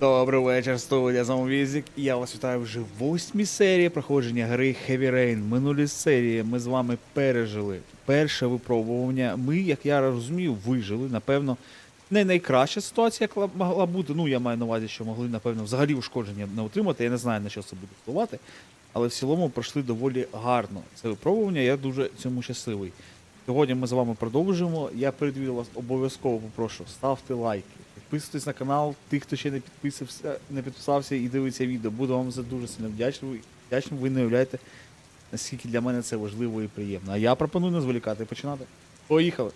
Добрий вечір, студія Замовізік. Я вас вітаю вже восьмій серії проходження гри Heavy Rain. Минулі серії ми з вами пережили перше випробування. Ми, як я розумію, вижили. Напевно, не найкраща ситуація, яка могла бути. Ну, я маю на увазі, що могли, напевно, взагалі ушкодження не отримати. Я не знаю, на що це буде впливати. Але в цілому пройшли доволі гарно це випробування. Я дуже цьому щасливий. Сьогодні ми з вами продовжуємо. Я перед відео вас обов'язково попрошу, ставте лайки, підписуйтесь на канал, тих, хто ще не підписався, не підписався і дивиться відео. Буду вам за дуже сильно вдячний. Вдячним ви не уявляєте, наскільки для мене це важливо і приємно. А я пропоную не зволікати і починати. Поїхали!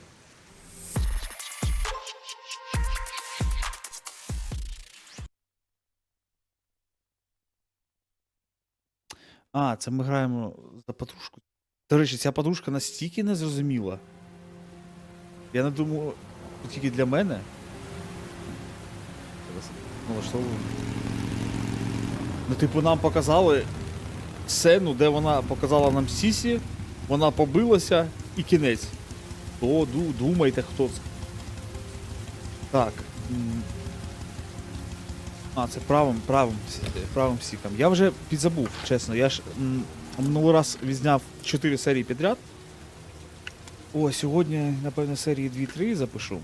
А, це ми граємо за подружку. До речі, ця подружка настільки незрозуміла. Я не думаю, тільки для мене. Налаштовую. Ну, типу, нам показали сцену, де вона показала нам Сісі, вона побилася і кінець. То ду- думайте, хто це. Так. А, це правим, правим, правим сіком. Я вже підзабув, чесно. Я ж минулий раз відзняв 4 серії підряд. О, сьогодні, напевно, серії 2-3 запишу.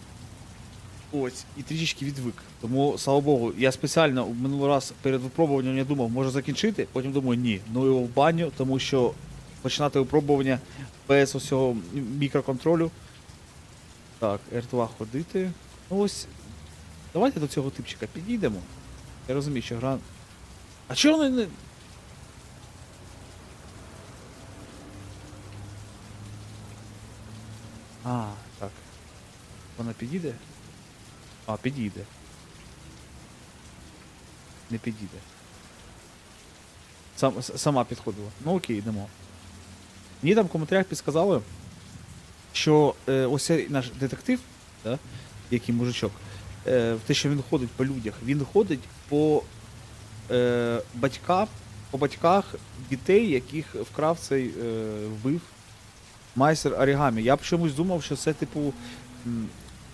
Ось, і трішечки відвик. Тому, слава Богу, я спеціально минулий раз перед випробуванням я думав, може закінчити, потім думаю, ні, ну його в баню, тому що починати випробування без усього мікроконтролю. Так, R2 ходити. Ну ось. Давайте до цього типчика підійдемо. Я розумію, що гра. А чого вони не. А, так. Вона підійде? А, підійде. Не підійде. Сам, сама підходила. Ну окей, йдемо. Мені там в коментарях підсказали, що е, ось наш детектив, да, який мужичок, е, те, що він ходить по людях, він ходить по е, батькам, по батьках дітей, яких вкрав цей е, вбив майстер орігамі. Я б чомусь думав, що це, типу,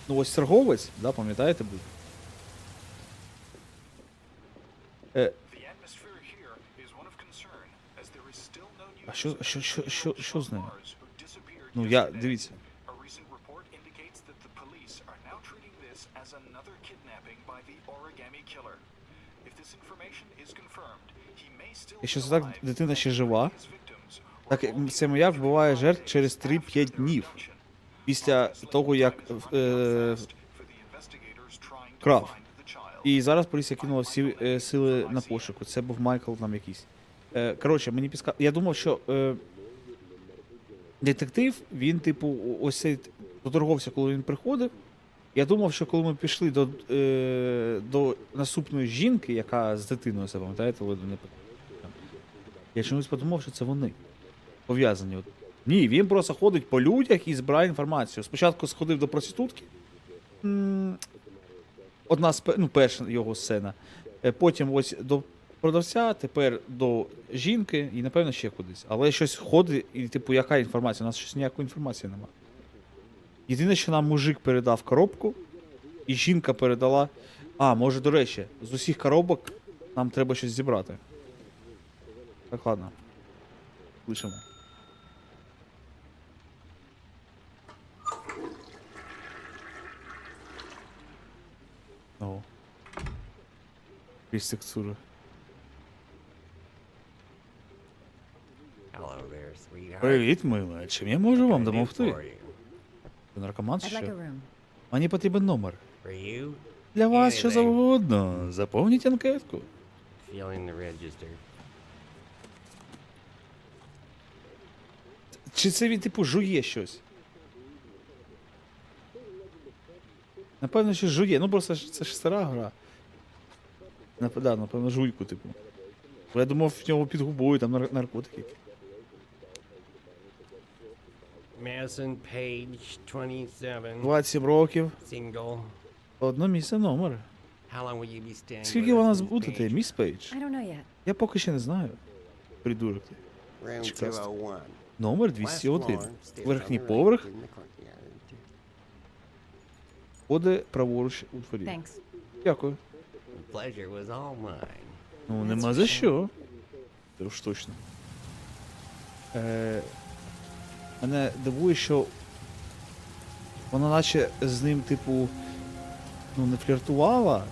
ну ось торговець, да, пам'ятаєте, був? Е, А що- що- що- що- що з disappeared ну я, дивіться. Якщо це так, дитина ще жива, так це моя вбиває жертв через after 3-5 their днів. Після того, як е, крав. І зараз поліція кинула всі е, сили на пошуку. Це був Майкл там якийсь. Е, коротше, мені підска... Я думав, що е, детектив, він, типу, ось цей т- коли він приходив. Я думав, що коли ми пішли до, е, до наступної жінки, яка з дитиною себе, пам'ятаєте, я чомусь подумав, що це вони пов'язані. Ні, він просто ходить по людях і збирає інформацію. Спочатку сходив до проститутки. Одна з ну, перша його сцена. Е, Потім ось до продавця, тепер до жінки і, напевно, ще кудись. Але щось ходить, і, типу, яка інформація? У нас щось ніякої інформації немає. Єдине, що нам мужик передав коробку, і жінка передала. А, може, до речі, з усіх коробок нам треба щось зібрати. Так, ладно. Лишимо. О. There, sweetheart. Привіт, мила. Чим я можу вам допомогти? Ви наркоман чи що? Мені потрібен номер. Для вас що завгодно. Заповніть анкетку. Чи це він, типу, жує щось? Напевно, що жує. Ну просто це ж стара гра. Да, напевно, жуйку, типу. Бо я думав, в нього під губою там нар- наркотики. Madison Page, 27, 27 років. single. Одно місце номер. How long will you be staying Скільки with ви us, нас Miss Page? міс Пейдж? I don't know yet. Я поки ще не знаю. Придурок ти. Room. 201. Номер 201. Верхній поверх. Ходи праворуч у дворі. Thanks. Дякую. Pleasure was all mine. Ну, нема за що. Це уж точно. Е, мене дивує, що вона наче з ним, типу, ну, не фліртувала.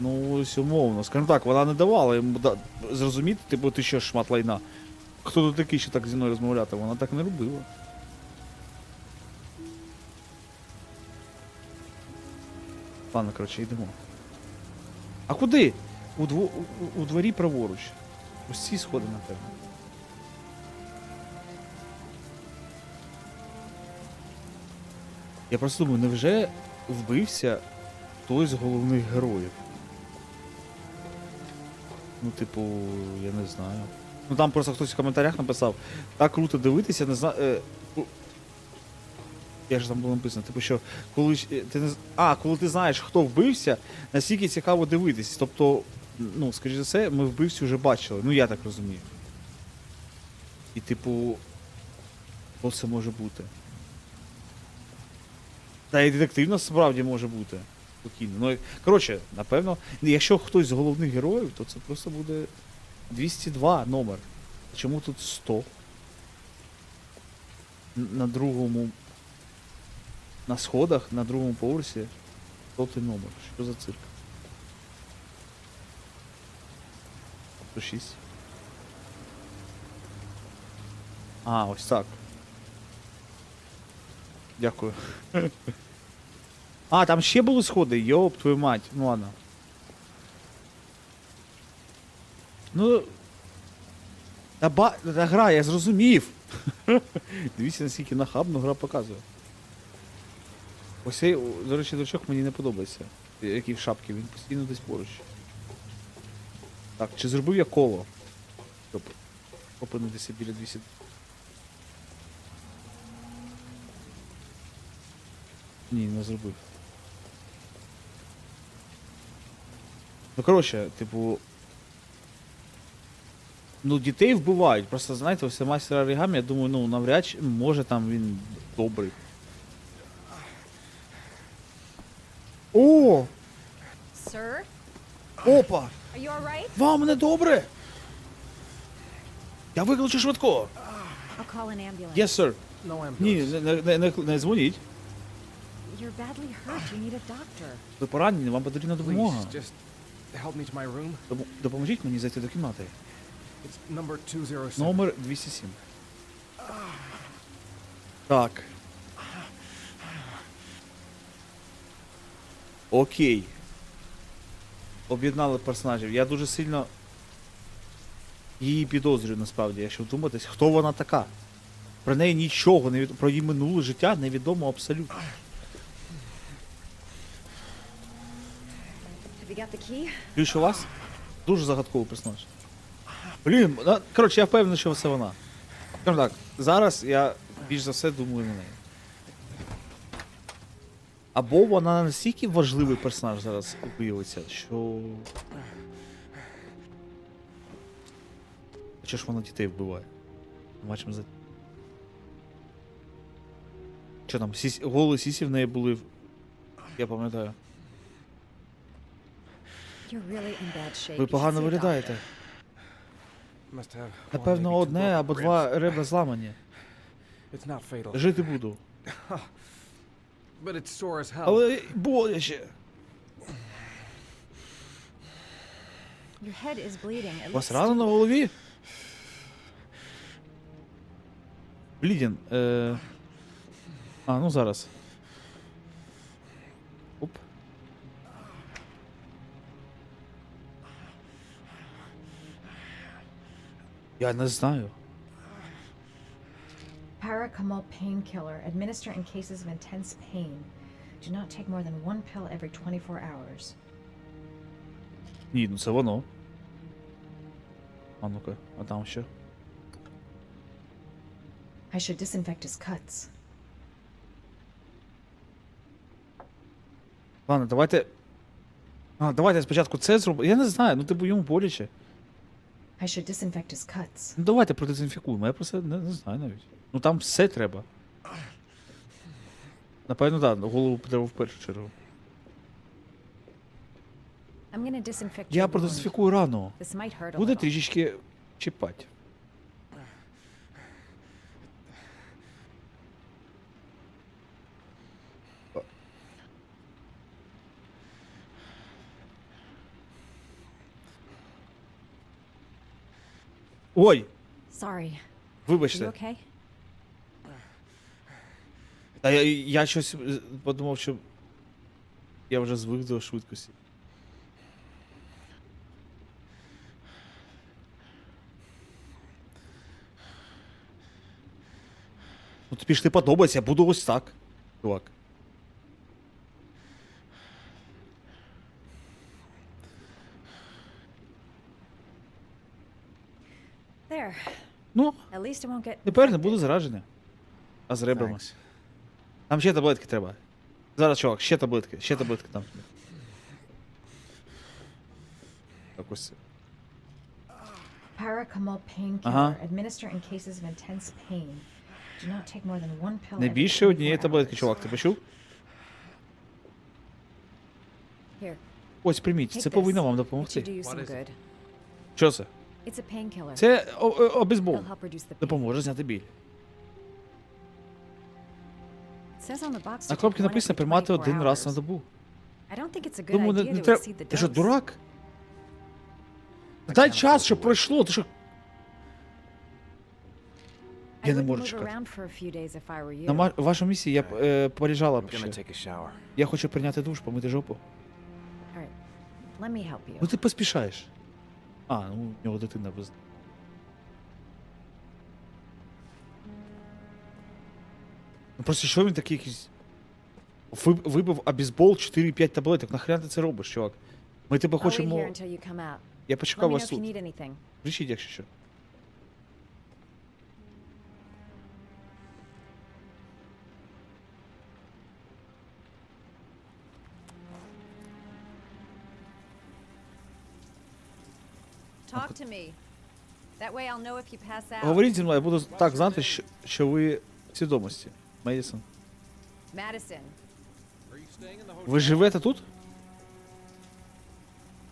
Ну, ось умовно. Скажімо так, вона не давала йому да, зрозуміти, типу, ти що шмат лайна. Хто тут такий, що так зі мною розмовляти? Вона так не робила. Ладно, коротше, йдемо. А куди? У, дво, у, дворі праворуч. Ось ці сходи, напевно. Я просто думаю, невже вбився хтось з головних героїв? Ну, типу, я не знаю. Ну там просто хтось в коментарях написав, так круто дивитися, не знаю. Я ж там було написано, типу, що коли е, ти не А, коли ти знаєш, хто вбився, настільки цікаво дивитись. Тобто, ну, скоріш за все, ми вбивцю вже бачили. Ну, я так розумію. І, типу, що це може бути? Та і детективно справді може бути. Спокійно. Ну, коротше, напевно, якщо хтось з головних героїв, то це просто буде 202 номер. Чому тут 100? На другому. На сходах, на другому поверсі. Сотий номер. Що за цирк? 106. А, ось так. Дякую. А, там ще були сходи, йоп, твою мать. Ну ладно. Ну. Та, ба... та гра, я зрозумів. Дивіться, наскільки нахабно гра показує. Ось цей, до речі, дурачок мені не подобається. Який в шапці, він постійно десь поруч. Так, чи зробив я коло? Щоб опинитися біля 200. Ні, не зробив. Ну, коротше, типу. Ну, дітей вбивають. Просто знаєте, ось мастер оригамі, я думаю, ну навряд чи може там він добрий. О! Sir, Опа! are you alright? Вам не добре? Я викличу швидко. I'll call an ambulance. Yes, sir. No ambulance. Ні, не, не, не, не, не дзвоніть. You're badly hurt. You need a doctor. Ви поранені, вам потрібна допомога. Please, just help me to my room. Доп- Допоможіть мені зайти до кімнати. It's number 207. Номер 207. Так. Окей. Об'єднали персонажів. Я дуже сильно її підозрюю насправді, якщо вдуматись, хто вона така. Про неї нічого не від... про її минуле життя невідомо абсолютно. Ключ у вас? Дуже загадковий персонаж. Блін, коротше, я впевнений, що це вона. Скажімо так, зараз я більш за все думаю на неї. Або вона настільки важливий персонаж зараз виявиться, що. Чи ж вона дітей вбиває? Бачимо за. Що там, сіс... голі сісі в неї були. Я пам'ятаю. Ви погано виглядаєте. Напевно, одне або два ребра зламані. Жити буду. but it's sore as hell. Але боляче. doctor. Your head is bleeding. It У вас looks рана на голові? Блідін. Е... А, ну зараз. Оп. Я не знаю. Paracamol painkiller. Administer in cases of intense pain. Do not take more than one pill every 24 hours. Ні, ну це воно. А ну-ка, а там що? I should disinfect his cuts. Ладно, давайте. А, давайте спочатку це зробимо. Я не знаю, ну типу йому боляче. I should disinfect his cuts. Ну давайте продезінфікуємо, я просто не, не знаю навіть. Ну там все треба. Напевно, так, голову треба в першу чергу. I'm gonna disinfect Я your wound. продезінфікую рану. This might hurt a Буде little. трішечки чіпати. Ой, Sorry. Вибачте. okay? Та я, я щось е, подумав, що я вже звик до швидкості. Ну тобі ж не подобається, я буду ось так, чувак. Ну, At least it won't get. тепер не буду заражений. А з ребрами. Там ще таблетки треба. Зараз, чувак, ще таблетки, ще таблетки там. Так ось. Paracetamol painkiller. Ага. In cases of intense pain. Do not take more than one pill. Не більше однієї таблетки, чувак, ти почув? Ось прийміть, це повинно вам допомогти. Що це? It's a painkiller. Це обезбол. It'll help reduce the pain. Допоможе зняти біль. It says on the box to На кнопці написано приймати один раз на добу. Думаю, не, не треба. Ти що, дурак? Дай час, щоб пройшло, ти що. Я не можу чекати. На ма- вашому місці я б е, полежала I'm б ще. Я хочу прийняти душ, помити жопу. Ну ти поспішаєш. А, ну у нього дитина без. Ну просто що він такий якийсь. Ви- Вибив обізбол 4-5 таблеток. Нахрен ти це робиш, чувак? Ми тебе хочемо. Я почекав вас тут. Кричіть, якщо що. Talk to me. That way I'll know if you pass out. Говоріть зі мною, я буду так знати, що, що ви в свідомості. Медісон. Madison. Ви живете тут?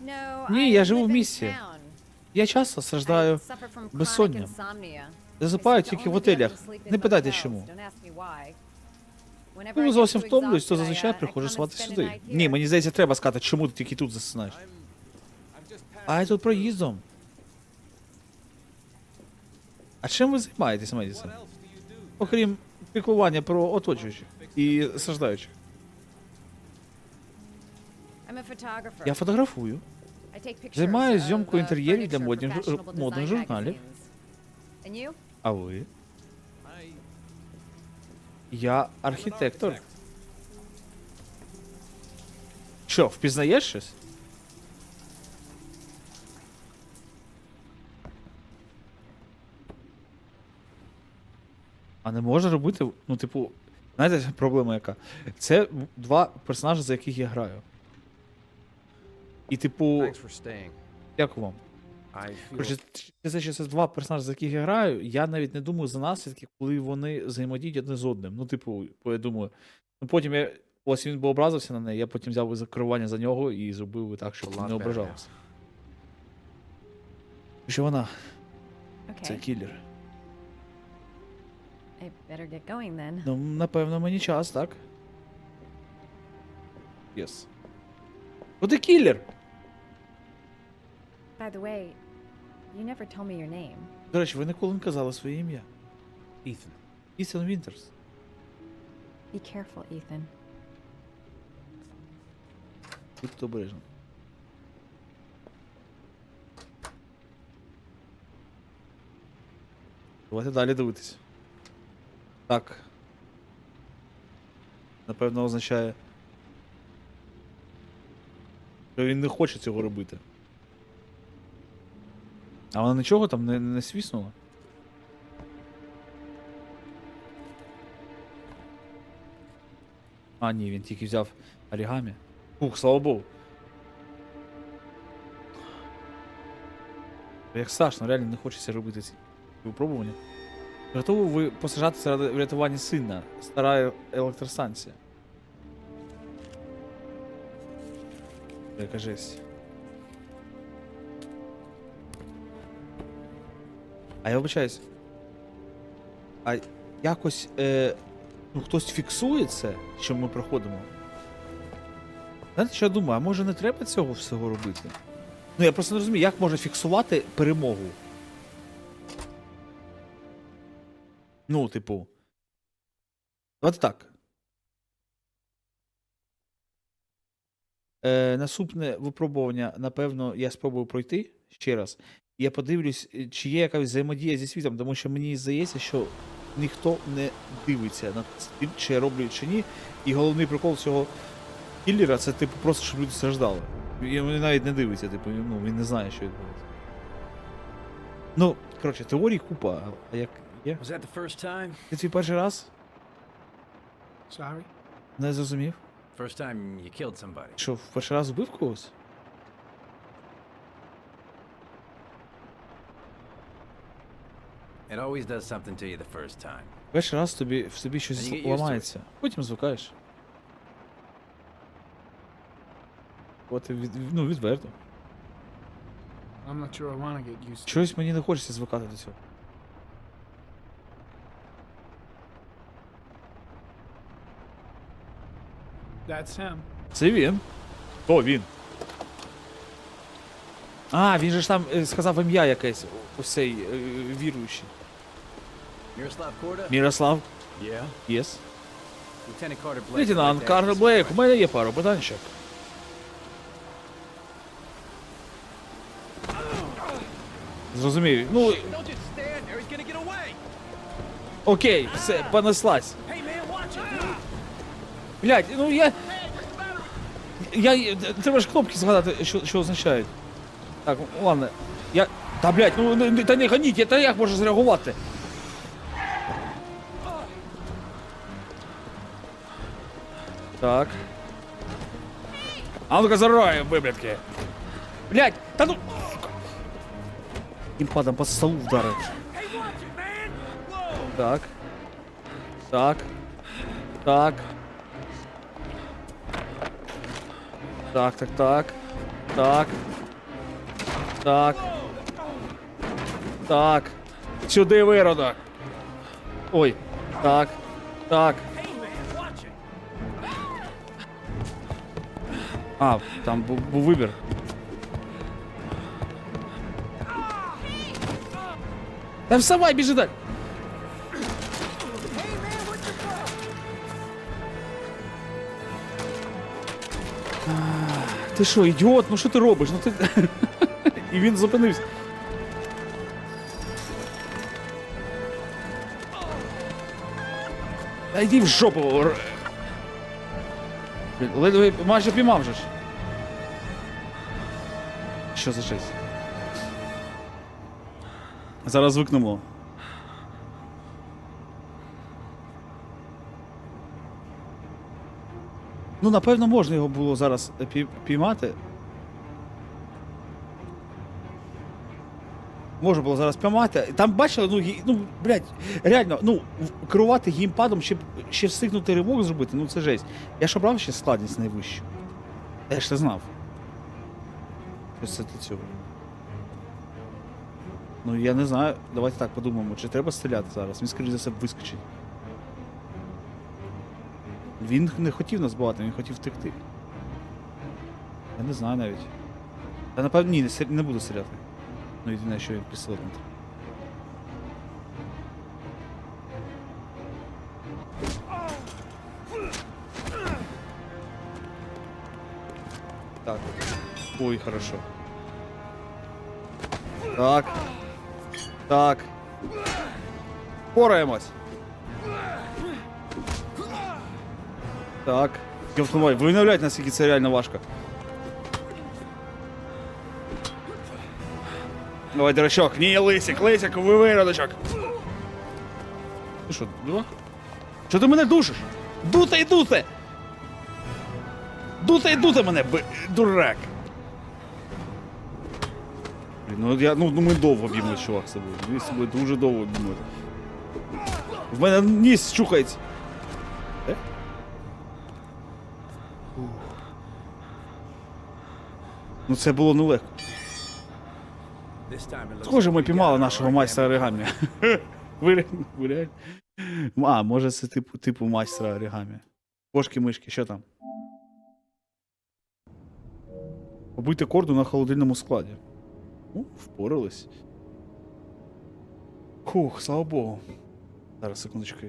No, Ні, я живу в місті. Я часто страждаю. безсонням. Засипаю тільки в готелях. Не питайте чому. Коли зовсім втомлююсь, то зазвичай uh, приходжу спати сюди. Ні, мені здається, треба сказати, чому ти тільки тут засинаєш. А я тут проїздом. А чим ви займаєтесь, Медісон? Окрім піклування про оточуючих і страждаючих. Я фотографую. Займаюсь зйомкою інтер'єрів для модних модних журналів. А ви? Я архітектор. Що, впізнаєш щось? А не можна робити. Ну, типу, знаєте, проблема яка? Це два персонажі, за яких я граю. І, типу, дякую вам. Коротше, це два персонажі, за яких я граю, я навіть не думаю за наслідки, коли вони взаємодіють одне з одним. Ну, типу, бо я думаю. Ну потім я. Ось він би образився на неї, я потім взяв би керування за нього і зробив би так, щоб він не ображався. Що вона, це Okay. кілер. I better get going then. Ну, напевно, мені час, так? Єс. О, ти кілер! By the way, you never told me your name. До речі, ви ніколи не казали своє ім'я. Ethan. Ітан Вінтерс. Be careful, Ethan. Будьте обережні. Давайте далі дивитись. Так. Напевно, означає. Що він не хоче цього робити. А вона нічого там не, не свіснула? А, ні, він тільки взяв орігамі. Ух, слава Богу. Як страшно, реально не хочеться робити ці випробування. Готовий посажати заради врятування сина. Стара електростанція. Яка жесть. А я вибачаюсь. А якось. Е, Ну хтось фіксує це, що ми проходимо. Знаєте, що я думаю, а може не треба цього всього робити? Ну я просто не розумію, як можна фіксувати перемогу. Ну, типу. От так. Е, наступне випробування, напевно, я спробую пройти ще раз. Я подивлюсь, е, чи є якась взаємодія зі світом, тому що мені здається, що ніхто не дивиться на тим, чи я роблю чи ні. І головний прикол цього кіллера це, типу, просто щоб люди страждали. Він навіть не дивиться, типу, ну, він не знає, що відбувається. Ну, коротше, теорій купа, а як є? Was that the first time? Ти твій перший раз Sorry? не зрозумів? First time you killed somebody. Що, в перший раз вбив когось? It always does something to you the first time. Перший раз тобі, в тобі щось And you get used to ламається. Потім звикаєш. От від, ну, відверто. I'm not sure I want to get used to Чогось мені не хочеться звикати до цього. That's him. Це він. Хто він? А, він же ж там е, сказав ім'я якесь, ось цей е, віруючий. Miroslav Korda? Мірослав? Yeah. Єс. Lieutenant Carter Blake. Лейтенант I'd like to ask Карл you some Блейк, у мене є пару питанчик. Зрозумів. Ну, Don't just stand there, he's gonna get away! окей, все, понеслась. Блять, ну я. Я. Треба ж кнопки згадати, що, що означають. Так, ладно. Я. Та блять, ну не- не- та не ганіть, я та як можу зреагувати? Так. А ну-ка зараю, виблядки. Блять, та ну. Імпадом по столу вдарив. Так. Так. Так. Так, так, так. Так. Так. Так. Сюди виродок. Ой. Так. Так. А, там був, був вибір. Та вставай, біжи далі. Ти що, ідіот? Ну що ти робиш? Ну ти. І він зупинився. Та йди в жопу. Блін, Ледве майже піймав же ж. Що за жесть? Зараз звикнемо. Ну, напевно, можна його було зараз піймати. Можна було зараз піймати. Там бачили, ну, ну, блядь, реально, ну, керувати геймпадом, ще, ще встигнути ривок зробити, ну це жесть. Я ж обрав ще складність найвищу. Я ж це знав. Ось це для цього. Ну, я не знаю, давайте так подумаємо, чи треба стріляти зараз. Він, скоріше за все, вискочить. Він не хотів нас бувати, він хотів втекти. Я не знаю навіть. Та напевно ні, не, не буду стріляти. Ну єдине, що він пістолет. Так. Ой, хорошо. Так. Так. Пораємось. Так. Йовтумай, ви уявляєте, наскільки це реально важко. Давай, дурачок, ні, лисик, лисик, ви виродочок. Ти що, дурак? Що ти мене душиш? Дуте і дуте! І дуте мене, б... дурак! Блін, ну, я, ну, ну ми довго б'ємо, чувак, з собою. Ми з собою дуже довго б'ємо. В мене ніс чухається. Ну це було нелегко. Схоже, ми піймали нашого майстра оригамі. А, може це типу, типу майстра оригамі. Кошки, мишки, що там? Побити корду на холодильному складі. Ну, впорались. Фух, слава Богу. Зараз, секундочку.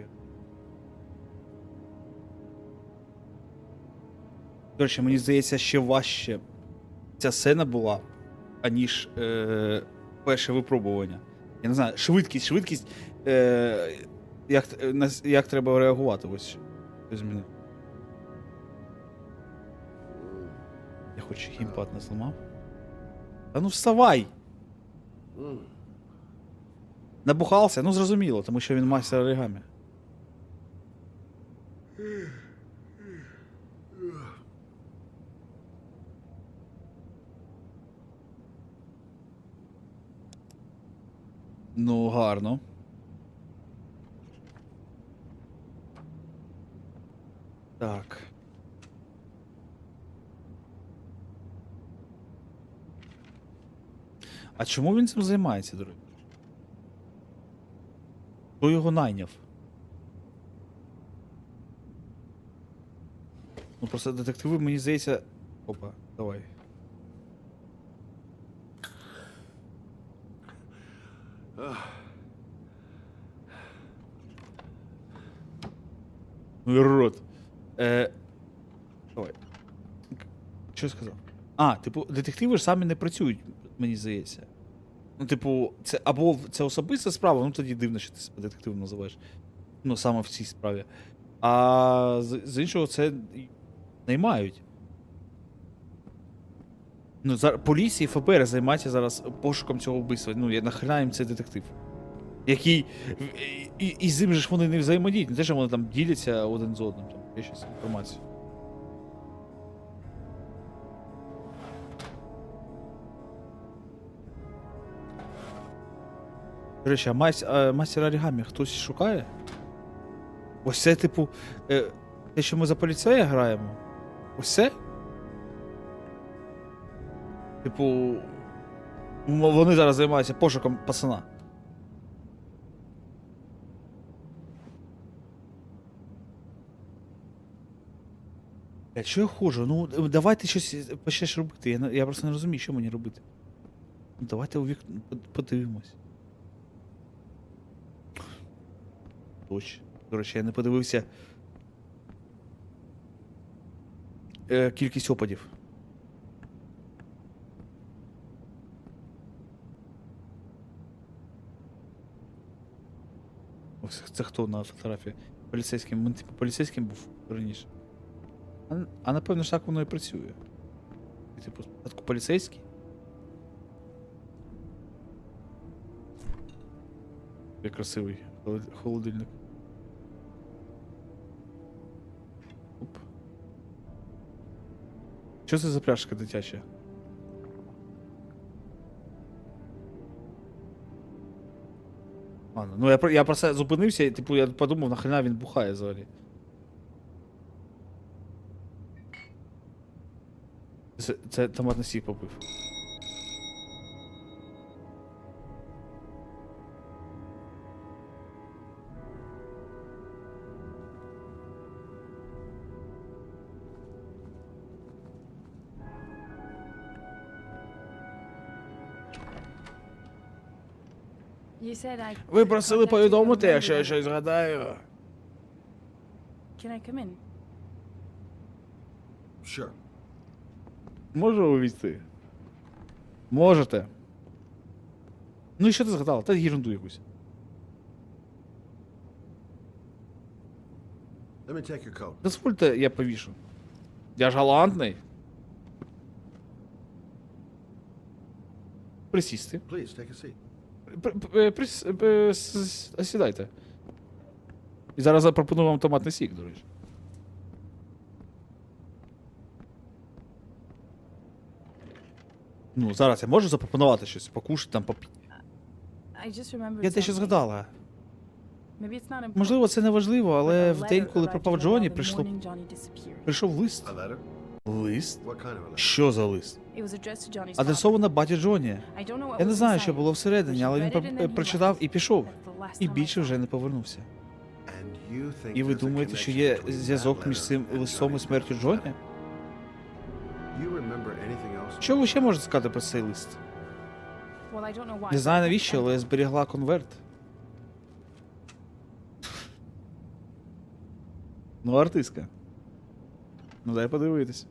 До речі, мені здається, ще важче ця сцена була, аніж е, перше випробування. Я не знаю, швидкість, швидкість. Е, як, на як треба реагувати ось. змінив. Я хоч геймпад не зламав. Та ну вставай! Набухався, ну зрозуміло, тому що він майстер оригамі. Ну, гарно. Так. А чому він цим займається, друзі? Хто його найняв? Ну просто детективи, мені здається. Опа, давай. Ну рот. Е, давай. Що я сказав? А, типу, детективи ж самі не працюють, мені здається. Ну, типу, це або це особиста справа, ну тоді дивно, що ти себе детективом називаєш. Ну, саме в цій справі. А з, з іншого, це наймають. Ну, зараз поліція і ФБР займаються зараз пошуком цього вбивства. Ну, я нахрена їм цей детектив. Який. І, і, і з ним же ж вони не взаємодіють. Не те, що вони там діляться один з одним. Там, є щось інформацію. До речі, а мастер оригамі хтось шукає? Ось це, типу, е, те, що ми за поліцея граємо. Ось це? Типу. Вони зараз займаються пошуком пацана. Бля, що я ходжу? Ну, е, давайте щось е, почнеш робити. Я, я просто не розумію, що мені робити. Ну, давайте у вікно подивимось. Точно. До речі, я не подивився. Е, кількість опадів. Ось це хто на фотографії? Поліцейським. Він типу поліцейським був раніше. А, а напевно ж так воно і працює. Типу, спочатку поліцейський. Як красивий холодильник. Оп. Що це за пляшка дитяча? Ладно, ну я, про- я просто зупинився і типу я подумав, нахрена він бухає взагалі. Це, це томатний сік попив. Ви просили повідомити, якщо я щось згадаю. Can I come in? Sure. Можу увійти? Можете. Ну і що ти згадала? Та ерунду якусь. Let me take your coat. Дозвольте, я повішу. Я ж галантний. Присісти. Please take a seat. Сідайте. І зараз запропоную вам томатний сік, до речі. Ну, зараз я можу запропонувати щось, покушати там remembered Я дещо згадала. Можливо, це не важливо, але в день, коли пропав Джоні, прийшло, прийшов лист. Лист? What kind of a letter? Що за лист? Адресовано баті Джоні. I don't know what Я не знаю, що було всередині, але він прочитав і пішов. І більше вже не повернувся. І ви думаєте, що є зв'язок між цим листом і смертю? Джоні? Що ви ще можете сказати про цей лист? Well, I don't know why, Не знаю навіщо, але я зберігла конверт. Ну, артистка. Ну дай подивитись.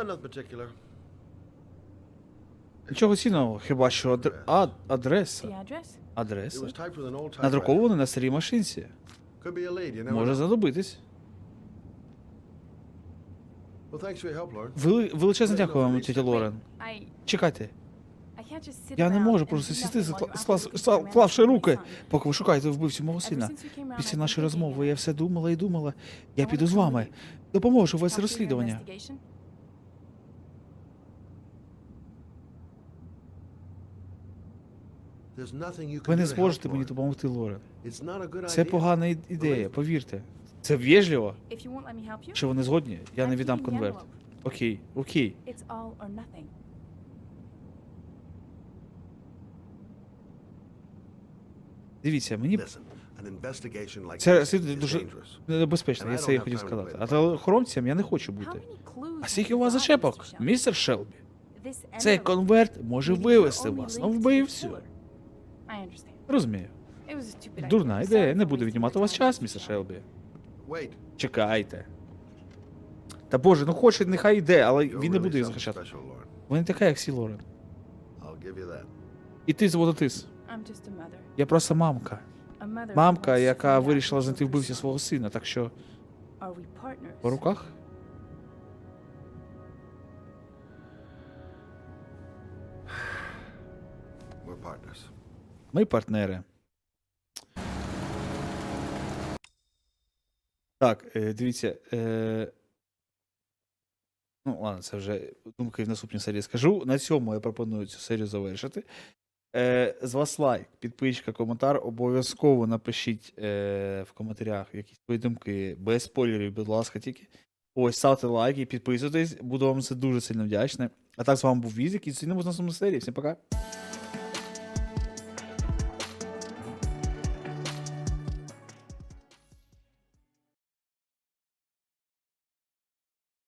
Uh, nothing particular. Нічого цінного, хіба що адр... а, адреса. The address? It Адреса. was typed with an old typewriter. Надруковано на старій машинці. Could be a lead, you never Може know. знадобитись. Well, thanks for your help, Lord. Вели... Величезне дякую вам, тетя Лорен. I Чекайте, I can't just sit я не around можу and просто do сісти, nothing while you're looking склавши руки, поки ви шукаєте вбивцю мого Ever сина. since we came around, I've Після been нашої thinking розмови я все думала і думала. Я піду з вами. Допоможу Help your розслідування. investigation? There's nothing you can Ви не зможете мені допомогти, Лорен. It's not a good Це погана ідея, повірте. Це ввежливо. If you won't let me help you, Чи вони згодні? Я не віддам конверт. Окей, окей. Дивіться, мені Listen, an investigation like це this розслідування is дуже небезпечно, я це і хотів have time to сказати. А the то охоронцем я не хочу бути. А скільки у вас зачепок, містер Шелбі? Цей конверт може вивести вас на вбивцю. Killer. I understand. Розумію. It was a stupid idea. Дурна ідея, не буду віднімати у вас час, Mr. містер Шелбі. Чекайте. Та боже, ну хоче, нехай йде, але він не буде її захищати. Вона не така, як всі Лорен. І ти mother. Я просто мамка. Мамка, яка вирішила знайти son. свого сина, так що по руках? Ми партнери. Так, е, дивіться. Е... Ну, ладно, це вже думки в наступній серії скажу. На цьому я пропоную цю серію завершити. Е, з вас лайк, підписчика, коментар. Обов'язково напишіть е, в коментарях якісь свої думки, без спойлерів, будь ласка, тільки. Ось, ставте лайк і підписуйтесь. Буду вам це дуже сильно вдячний. А так з вами був Візик і зустрінемось в наступній серії. Всім пока.